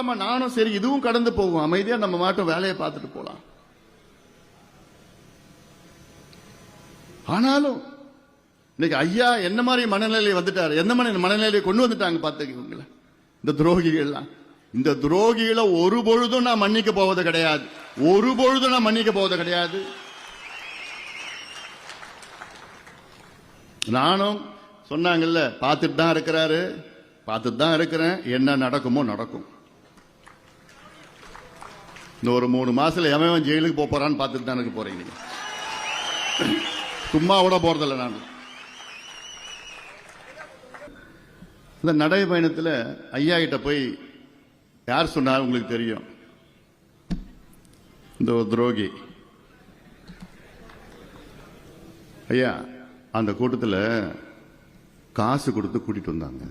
காலமா நானும் சரி இதுவும் கடந்து போகும். அமைதியா நம்ம மாட்டும் வேலையை பார்த்துட்டு போலாம். ஆனாலும் இன்னைக்கு ஐயா என்ன மாதிரி மனநிலை வந்துட்டாரு? எந்த மாதிரி மனநிலையை கொண்டு வந்துட்டாங்க பார்த்துக்கோங்களேன் இந்த துரோகிகள்லாம். இந்த துரோகிகளை ஒரு பொழுதும் நான் மன்னிக்க போவது கிடையாது. ஒரு பொழுதும் நான் மன்னிக்க போவது கிடையாது. நானும் சொன்னாங்கல்ல பார்த்துட்டு தான் இருக்கிறாரு. பார்த்துட்டு தான் இருக்கிறேன். என்ன நடக்குமோ நடக்கும். இந்த ஒரு மூணு மாசத்துல எவன் ஜெயிலுக்கு போப் போறான்னு பார்த்துட்டு தான் எனக்கு போறீங்க சும்மா கூட போறதில்ல நான். இந்த நடைபயணத்தில் ஐயா கிட்ட போய் யார் சொன்னார் உங்களுக்கு தெரியும்? இந்த ஒரு துரோகி. ஐயா அந்த கூட்டத்தில் காசு கொடுத்து கூட்டிட்டு வந்தாங்க.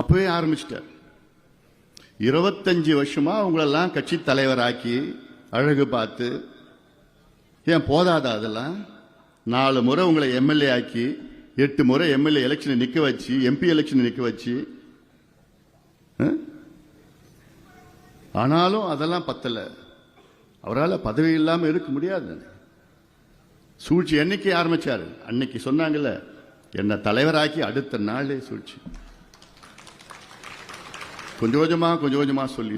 அப்பவே ஆரம்பிச்சிட்டேன் இருபத்தஞ்சு வருஷமா அவங்களெல்லாம் கட்சி தலைவராக்கி அழகு பார்த்து ஏன் போதாதா அதெல்லாம்? நாலு முறை உங்களை எம்எல்ஏ ஆக்கி எட்டு முறை எம்எல்ஏ எலெக்ஷனை நிற்க வச்சு எம்பி எலெக்ஷனை நிற்க வச்சு ஆனாலும் அதெல்லாம் பத்தல. அவரால் பதவி இல்லாமல் இருக்க முடியாது. சூழ்ச்சி என்னைக்கு ஆரம்பிச்சாரு? அன்னைக்கு சொன்னாங்கல்ல என்னை தலைவராக்கி அடுத்த நாளே சூழ்ச்சி. கொஞ்சம் கொஞ்சமா கொஞ்சம் கொஞ்சமா சொல்லி சொல்லி